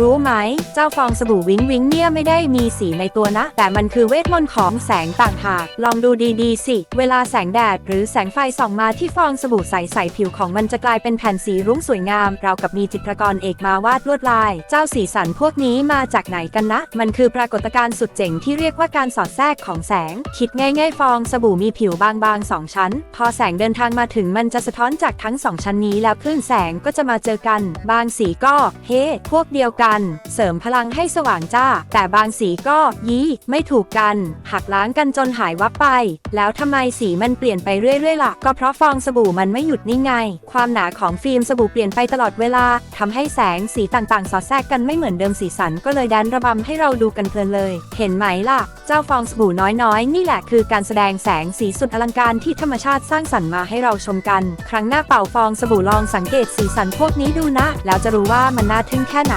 รู้ไหม เจ้าฟองสบู่วิงวิงเนี่ยไม่ได้มีสีในตัวนะ แต่มันคือเวทมนต์ของแสงต่างหาก ลองดูดีๆสิ เวลาแสงแดดหรือแสงไฟส่องมาที่ฟองสบู่ใสๆผิวของมันจะกลายเป็นแผ่นสีรุ้งสวยงาม เรากับมีจิตรกรเอกมาวาดลวดลาย เจ้าสีสันพวกนี้มาจากไหนกันนะ มันคือปรากฏการณ์สุดเจ๋งที่เรียกว่าการสอดแทรกของแสง คิดง่ายๆ ฟองสบู่มีผิวบางๆสองชั้น พอแสงเดินทางมาถึงมันจะสะท้อนจากทั้งสองชั้นนี้แล้วคลื่นแสงก็จะมาเจอกัน บางสีก็เฮ้พวกเดียวกันเสริมพลังให้สว่างจ้า แต่บางสีก็ยี้ไม่ถูกกัน หักล้างกันจนหายวับไป แล้วทำไมสีมันเปลี่ยนไปเรื่อยๆล่ะ ก็เพราะฟองสบู่มันไม่หยุดนี่ไง ความหนาของฟิล์มสบู่เปลี่ยนไปตลอดเวลาทำให้แสงสีต่างๆ สอดแทรกกันไม่เหมือนเดิมสีสันก็เลยแดนระบำให้เราดูกันเพลินเลย เห็นไหมล่ะ เจ้าฟองสบู่น้อยๆ นี่แหละคือการแสดงแสงสีสุดอลังการที่ธรรมชาติสร้างสรรค์มาให้เราชมกัน ครั้งหน้าเป่าฟองสบู่ลองสังเกตสีสันพวกนี้ดูนะ แล้วจะรู้ว่ามันน่าทึ่งแค่ไหน